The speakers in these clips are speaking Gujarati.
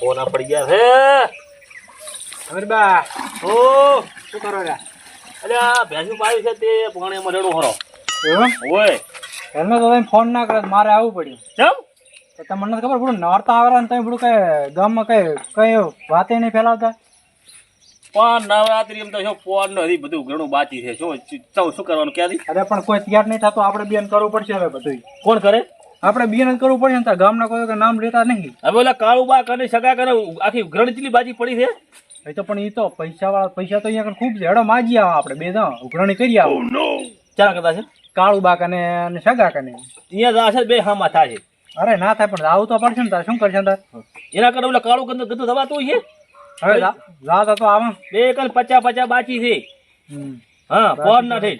ફોના પડી ગયા છે. અમીરબા ઓ શું કરો રા અરે આ ભેંસું પાડી છે તે પાણીમાં રેડો હરો. ઓય. એમને તો તમે ફોન ના કરે મારે આવવું પડ્યું. ચમ તો તમને નથી ખબર બધું નોરતા આવેલા ને તમે બધું કઈ ગામમાં કઈ કઈ વાતે નહીં ફેલાવતા? પણ નવરાત્રી એમ તો શું ફોન નથી બધું ઘણું બાકી છે. શું શું કરવાનું ક્યાંથી? અરે પણ કોઈ તૈયાર નહીં થતું આપણે બેન કરવું પડશે હવે બધું કોણ કરે? આપણે બેન જ કરવું પડે ને તાર ગામના કોઈ નામ લેતા નહીં. હવે ઓલા કાળુબા કરે સગા કરે આખી ઘણી બાજી પડી છે? એ તો પણ એ તો પૈસા વાળા પૈસા તો અહીંયા ખૂબ છે. હેડો માજી આવો આપણે બે જણ. ઉઘરણી કરી આવો. ચાલા કરતા છે? કાળુ બા કને અને સગા કને. અહીંયા છે બે હામાં થાય છે. અરે ના થાય પણ આવું તો પડશે ને તાર. શું કરશે તાર એના કરતા ઓલા કાળું ગંદુ ગંદુ થવાતું છે? હવે જા- તો આવા. બે કલ પચા પચા બાકી છે. હા ફોન ના થઈ.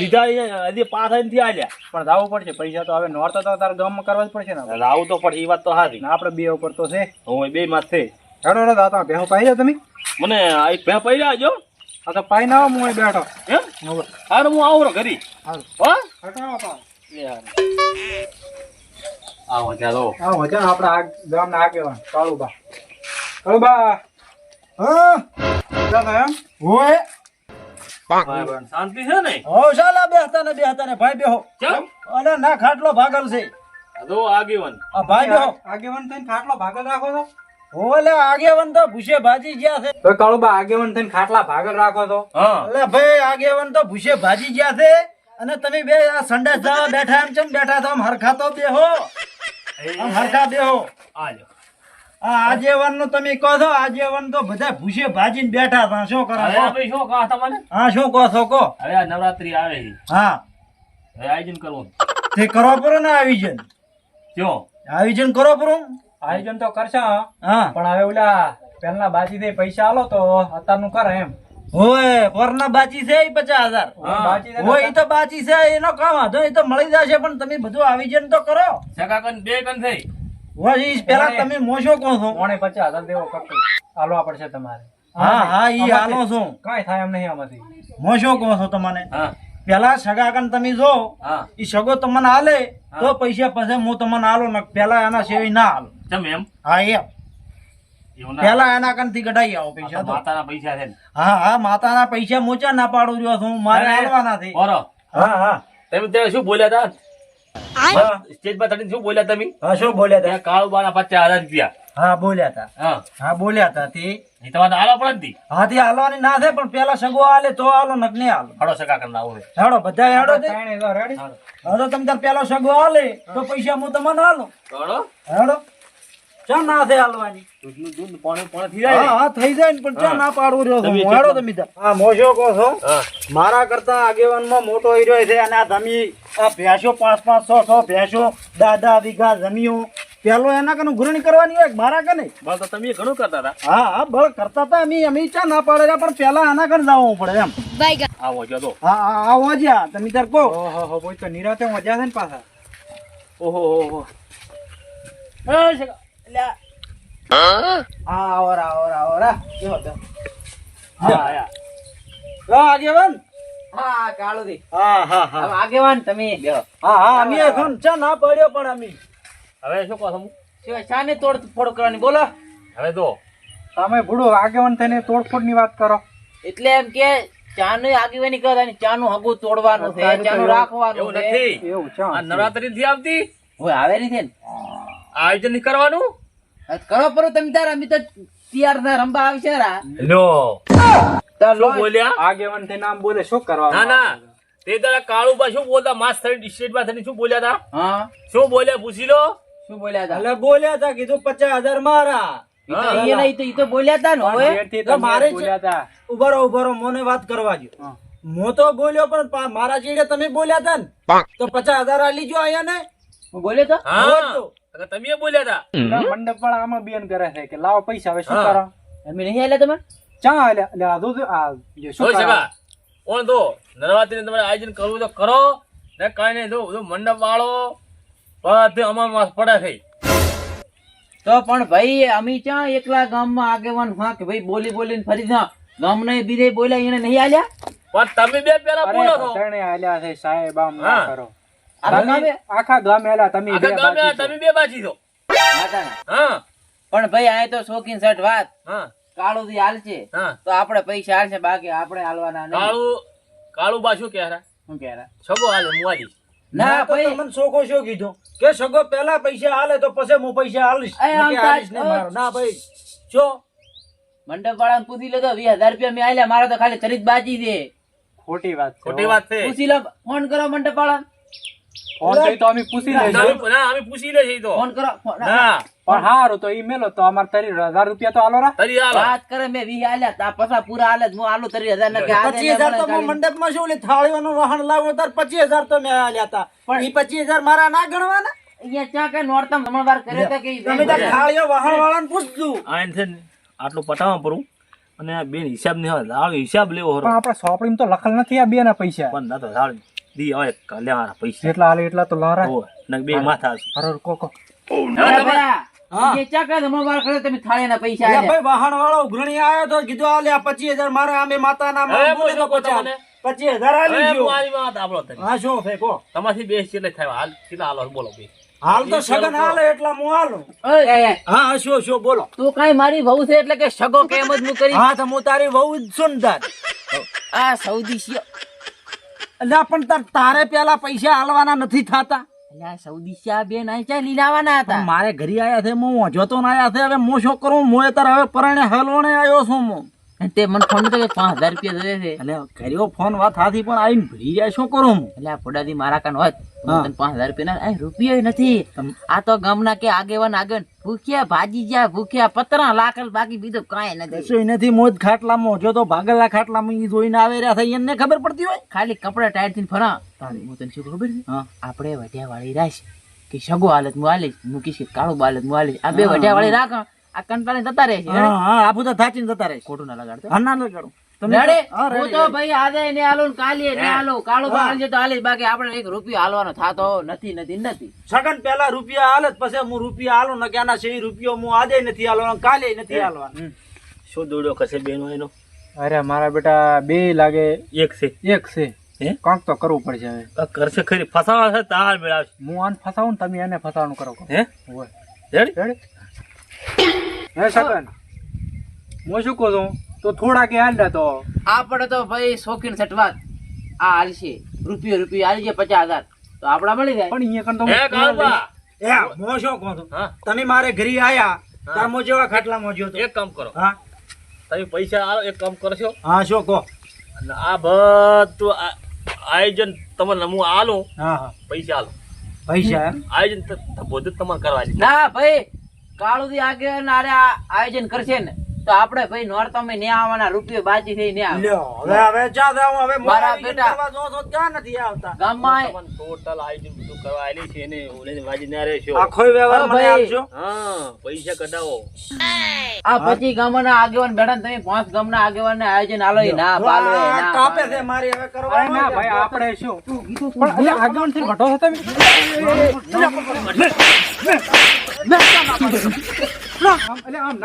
લીધા હજી પાસ નથી આલ્યા પણ રાવું પડશે. પૈસા તો હવે નોરતા તો તારા ગામમાં કરવા જ પડશે ને રાવું તો પણ એ વાત તો હારી. ને આપણે બે ઉપર તો છે. હું બે માં છે. હેડો ને દાતા ભેહો પાઈ જાવ તમે. મને આ એક પાઈ આવજો આ તો પાઈ ના આવો હું બેઠો. એમ હવે. હારું હું આવું ઘરી. હારું. હો? હટાવો પા. લે હારું. આવો ચાલો. આવો મજા આપણે ગામના આગેવાન કાળુબા. કાળુબા. હા? દાદા એમ? ઓય શાંતિ છે ને? હો શાલા બેહતા ને બેહતા ને ભાઈ બેહો. ચમ? અરે ના ખાટલો ભાગલ છે. આ તો આ ભાઈ બેહો. આગેવાન થઈને ખાટલો ભાગલ રાખો તો ઓલે આગેવન તો ભૂસે ભાજી ગયા છે. તો કાળુબા આગેવાન થઈને ખાટલા ભાગલ રાખો તો હા. એટલે ભાઈ આગેવન તો ભૂસે ભાજી ગયા છે. અને તમે બે આ સંડાસ જવા બેઠા એમ ચમ બેઠા તો આમ હરખા તો બેહો. આમ હરખા બેહો. આજો. આ આગેવનનું તમે કહો છો આજેવન તો બધા ભૂસે ભાજીને બેઠા હતા. શું કરો હવે શું કહા તમને હા શું કહો છો કહો. હવે આ નવરાત્રી આવે છે. હા. હવે આયોજન કરવું તે કરો પરો ને આયોજન? જો. આયોજન કરો પરો? આયોજન તો કરશે હા. પણ હવે ઓલા પેલા બાજી દે પૈસા આલો તો અત્યારનું કરે એમ. હોય પોરના બાચી છે પચાસ હજાર. હોય ઈ તો બાચી છે એનો કામ. વાંધો એ તો મળી જશે પણ તમે બધું આયોજન તો કરો. સગા કન બે કન થઈ. હોય પેલા તમે મોશો કહો છો. મોણે પચાસ હજાર દેવો કક્કુ આલવા પડશે તમારે. હા હા ઈ આલો છો. કાઈ થાય એમ નહીં આમાંથી. મોશો કહો છો તમને. હા. પેલા સગા કન તમે જો હા. ઈ સગો તમને આલે તો પૈસા પછી હું તમને આલો ને પેલા એના સેવી ના આલો. તમે એમ? હા એમ. પેલા એના કનથી કઢાઈ આવો પૈસા માતાના પૈસા છે હા હા માતાના પૈસા મોચા ના પાડું રહ્યો છું. મારે આલવાના છે. ઓરો હા હા. તમે તે શું બોલ્યા હતા? સ્ટેજ પર તમે શું બોલ્યા તમે? હા શું બોલ્યા હતા? કાળુ કાળુબાના પચાસ હજાર રૂપિયા. હા બોલ્યા હતા. હા. હા બોલ્યા હતા તે. તમારે હાલો પણ હતી હા તે હાલવાની ના થાય પણ પેલા સગો હાલે તો હાલો નક નહીં હાલો. હળો સગા કરી આવું છે. બધા હેડો? હવે તમે તાર પેલો સગો હાલે તો પૈસા હું તમને હાલો. હળો? હેડો. ચા ના થાય હાલવાની? દૂધનું દૂધ પાણી પાણી થઈ જાય હા થઈ જાય પણ ચા ના પાડવું રહ્યો તમે છું હેડો તમે તાર. હા મોશો કહો મારા કરતા આગેવાનમાં મોટો હીરો છે અને આ તમે આ ભેંસો પાંચ પાંચ છ છ ભેંસો દાદા વીઘા જમીઓ. પેલો એના કનું ગુરણી કરવાની હોય મારા કને? બસ તો તમે ઘણું કરતા હતા. હા હા બળ કરતા હતા અમે અમે ચા ના પાડે પણ પેલા આના કને જવું પડે એમ. આવો જો તો. હા હા આવો જ્યા તમે તાર કહો. ઓહો હો બોય તો નિરાતે મજા છે ને પાછા. ઓહો ઓહો એ સગા હા આવો રા, આવો રા, આવો રા. જો, જો. હા. આયા. લો, આગેવાન. ચા ના પડ્યો તોડવાનું ચાનું રાખવાનું એવું નથી. એવું ચા નવરાત્રી થી આવતી? હોય આવે રીતે આયોજન કરવાનું? કરો પડો તમે તાર અમે તો તૈયાર ના રંબા આવશે શું બોલ્યા? આગેવાન થઈને આમ બોલે શું કરવા ના ના. તે તારા કાળુબા શું બોલતા? માસ થઈને સ્ટેટમાં થઈને શું બોલ્યા હતા હા. શું બોલ્યા? પૂછી લો. શું બોલ્યા હતા એટલે બોલ્યા હતા કીધું પચાસ હજાર મારા. ઈ તો ઈ એના ઈ તો ઈ તો બોલ્યા હતા ને હવે. મારે જ- બોલ્યા હતા ઊભા રહો ઊભા રહો મને વાત કરવા જો હા. હું તો બોલ્યો પણ મારા ચીડે તમે બોલ્યા હતા ને. તો પચાસ હજાર આ લીજો અહીંયા ને. હું બોલ્યો તો? હા. તો. તમે બોલ્યા હતા મંડપ વાળા આમાં બેન કરે છે કે લાવો પૈસા હવે શું કરો? એમ નહીં આલ્યા તમે ચા લે લે આ દૂધ આ જે શું સગા કોણ તો નવરાત્રી તમારે આયોજન કરવું તો કરો. ને કાંઈ નહીં જો બધું મંડપ વાળો બધે અમાર માસ પડે છે. તો પણ ભાઈ અમે ચા એકલા ગામમાં આગેવાન હા કે ભાઈ બોલી બોલીને ફરી ના ગામને બીજે બોલ્યા એને નહીં આલ્યા? પણ તમે બે પેલા બોલો છો. તણે આલ્યા છે સાહેબ આમ ના કરો. આખા ગામ હાલ્યા તમે બે ગામે તમે બે બાજી છો. હા. પણ ભાઈ આ તો શોખીન સટ વાત. હા. કાળું થી હાલશે તો આપણે પૈસા હાલશે બાકી આપણે હાલવાના નહીં. કાળું કાળું બા શું કહે શું કહેરા? છગો હાલે હું આલીશ ના ભાઈ. તમને શોખો શું કીધો કે સગો પેલા પૈસા હાલે તો પછી હું પૈસા હાલીશ. એ આમ નક્કી હાલીશ નહીં થાય. મારો. ના ભાઈ. જો. મંડપ વાળાને પૂછી લેતો તો વીસ હજાર રૂપિયા મેં આલ્યા મારા તો ખાલી ચરિત બાજી છે. ખોટી વાત ખોટી વાત છે. પૂછી લો ફોન કરો મંડપ વાળા ફોન કરી તો અમે પૂછી ના, લઈશું. ના, અમે પૂછી લે તો. ફોન કરો. ના. પણ હારું તો ઈ મેલો તો અમાર તરી હજાર રૂપિયા તો આલો રા. તરી આલો. વાત કરે મેં વી આલ્યા તા પસા પૂરા આલે હું આલો તરી હજાર ને કે આ તો મને હું મંડપમાં શું ઓલી થાળીઓનું વાહન લાવો તાર પચીસ હજાર તો મેં આલ્યા તા. પણ- ઈ પચીસ હજાર મારા ના ગણવાના? અહીંયા ચા કઈ નોરતમ હમણાં કર્યો તો કે તમે તાર થાળીઓ વાહન વાળાને પૂછજો. આ છે આટલું પટાવા પરું અને આ બેન હિસાબ નહીં આવે લાવ હિસાબ લેવો હરો પણ આપણે સોપડીમાં તો લખલ નથી આ બે ના પૈસા. પણ ના તો લાવ દી હવે કલ્યાણ પૈસા. એટલા હાલે એટલા તો લારા. ને બે માથા હરો કો કો હા. હું. શું છે કો તમારથી બે કેટલે થાય. હાલ કેટલા હાલો બોલો હાલ તો સગન હાલે એટલા હું હાલું. ઓય, એ, એ, હા હા શું શું બોલો. તું કઈ મારી વહુ છે એટલે કે સગો કેમ જ હું કરી? હા તો હું તારી વહુ જ સુંદર આ સૌદી શિયો. અલ્યા પણ તાર તારે પેલા પૈસા હાલવાના નથી થતા. અલ્યા સૌદી શિયા બેન અહીં ચા લીલાવાના મારે ઘરે આયા છે, હું જોતો ના આયા છે, હવે હું શું કરું? હું તાર હવે પરણે હલવાણે આવ્યો છું હું. તે મને ફોન કે પાંચ હજાર રૂપિયા જોઈએ છે. એટલે કર્યો ફોન વાત હાથી પણ આવીને ભરી જાય શું કરું એટલે આ ફોડાથી મારા કાન હોત તને પાંચ હજાર રૂપિયા ના રૂપિયો નથી. આ તો ગામના કે આગેવાન આગળ ભૂખ્યા ભાજી જ્યાં ભૂખ્યા પતરા લાકલ બાકી બીજું કાંઈ નથી. શું નથી મોજ ખાટલામાં જો તો ભાગલા ખાટલામાં ઈ જોઈને આવે રહ્યા થઈ એને ખબર પડતી હોય? ખાલી કપડા ટાયરથી ફરા. હું તને શું ખબર છે? આપણે વઢિયા વાળી રાખ કે સગો હાલત હું હાલીશ મૂકીશ કાળું બાલત હું હાલીશ. આ બે વઢિયા વાળી રાખ આ કંટાળી જતા રહે છે હા હા આપું તો થાચીને જતા રહે ખોટું ના લગાડતો. હા ના લગાડું. તમે હું તો ભાઈ આજે ને હાલો ને કાલે ને હાલો કાળો હા. તો હાલીશ બાકી આપણે એક રૂપિયો હાલવાનો થાતો નથી નથી નથી. સગન પેલા રૂપિયા હાલે પછી હું રૂપિયા હાલું ને ક્યાંના છે રૂપિયો હું આજે નથી હાલવાનો કાલે નથી હાલવાનો. શું દોડ્યો કશે બેનો એનો? અરે મારા બેટા બે લાગે. એક છે. એક છે. હે? કાંક તો કરવું પડશે હવે. કરશે ખરી. ફસાવા છે તાર મેળવશે. હું આને ફસાવું ને તમે એને ફસાવાનું કરો. હે? હોય. રેડી રેડી હે સગન? હું શું કહું છું? તો થોડા કે હાલ તો. આપણે તો ભાઈ શોખીન સટવાત આ હાલશે. રૂપિયો રૂપિયો હાલી પચાસ હજાર. તો આપડા મળી જાય. પણ અહીંયા કણ તો હે કાળુબા એ હું શું કહું છું? તમે મારે ઘરે આયા તાર મો જેવા ખાટલામાં જો એક કામ કરો. હા. તમે પૈસા આલો એક કામ કરશો? હા શું કહો? અને આ બધું આયોજન તમને હું આલું હા હા. પૈસા આલો. પૈસા એમ? આયોજન બધું તમારે કરવાની ના ભાઈ. કાળું થી આગે આયોજન કરશે ને તો આપણે ભાઈ નોરતમે ને આવવાના રૂપિયો બાજી થઈ ને આવે લ્યો હવે હવે ચા જાઉં હવે મારા બેટા. કરવા જો ક્યાં નથી આવતા ગામમાં ટોટલ આયોજન બધું કરવા આલી છે ને ઓલે વાજી ના રહેશો આખો વ્યવહાર મને આપજો હા પૈસા કઢાવો આ પછી ગામના આગેવાન બેઠા ને તમે પાંચ ગામના આગેવાન ને આયોજન આલો ના જો પાલો એ ના કાપે પાલો. છે મારી હવે અરે ના ભાઈ આપણે શું પણ એટલે થી ઘટો છો તમે ના, આમ એટલે આમ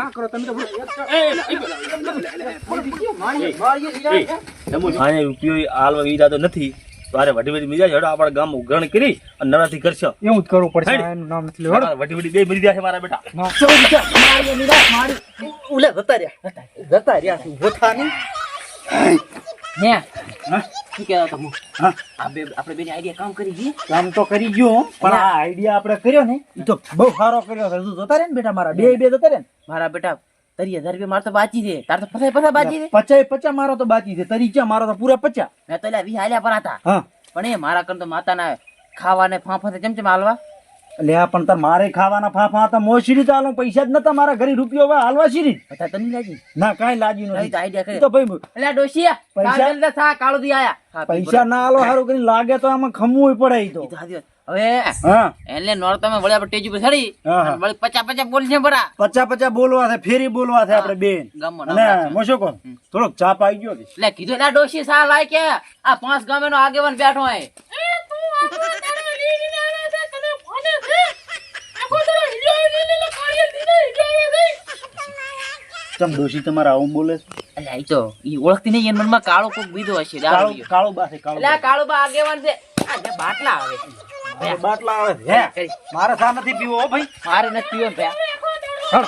તો નથી તારે વટી વટી બીજા હેડો આપણા ગામ ઉઘરાણી કરી અને નરાથી કરશો એવું જ કરવું પડશે. એનું નામ નથી લેવા વટી વટી બે મરી ગયા છે મારા બેટા ઉલે જતા રહ્યા જતા રહ્યા શું હોતા નહીં ને હા? શું કહેતા તમે હા? આ બે આપણે બેની આઈડિયા કામ કરી ગઈ કામ તો કરી ગયો પણ આ આઈડિયા આપણે કર્યો ને એ તો બહુ સારો કર્યો છે. જતા રહે ને બેટા મારા બે બે જતા રહે ને. મારા બેટા તરી હજાર રૂપિયા મારે તો બાકી છે. તાર તો પચાસ પચાસ બાકી છે? પચાસ પચા મારો તો બાકી છે. તરી મારો તો પૂરા પચા મેં તો વી હાલ્યા પર હતા. હા. પણ એ મારા કર તો માતાના ખાવાને ફાંફા ચમચમ હાલવા. આ પણ તાર મારે ખાવાના ફાફા હતા મોં સીરી તો પૈસા જ નતા મારા ઘરે રૂપિયો હવે હાલવા સીરી બધા તને લાગી. ના કાંઈ લાગ્યું નથી. આઈડિયા કરે તો ભાઈ એટલે ડોશિયા પૈસા? જલ્દી થા કાળો દી આયા. પૈસા ના હાલો સારું કરી લાગે તો આમાં ખમવું પડે ઈ તો. તો. હવે એટલે એને નોર તમે વળ્યા પર ટેજ ચડી વળી પચા પચા બોલી છે બરા. પચા પચા બોલવા છે ફેરી બોલવા છે આપણે બેન. અને મોશો કોણ? થોડોક ચાપ આવી ગયો એટલે કીધું એટલે ડોશી સા લાય કે આ પાંચ ગામે નો આગેવાન બેઠો હે તમ દોશી તમારા આવું બોલે? તો ઈ ઓળખતી નહીં એના મનમાં કાળો કોક બીજો હશે કાળું દારૂડિયો. બા છે કાળો એટલે કાળો બા આગેવાન છે. આ બાટલા આવે બાટલા આવે હે? મારે સા નથી પીવો ભાઈ. મારે નથી પીવો હળ.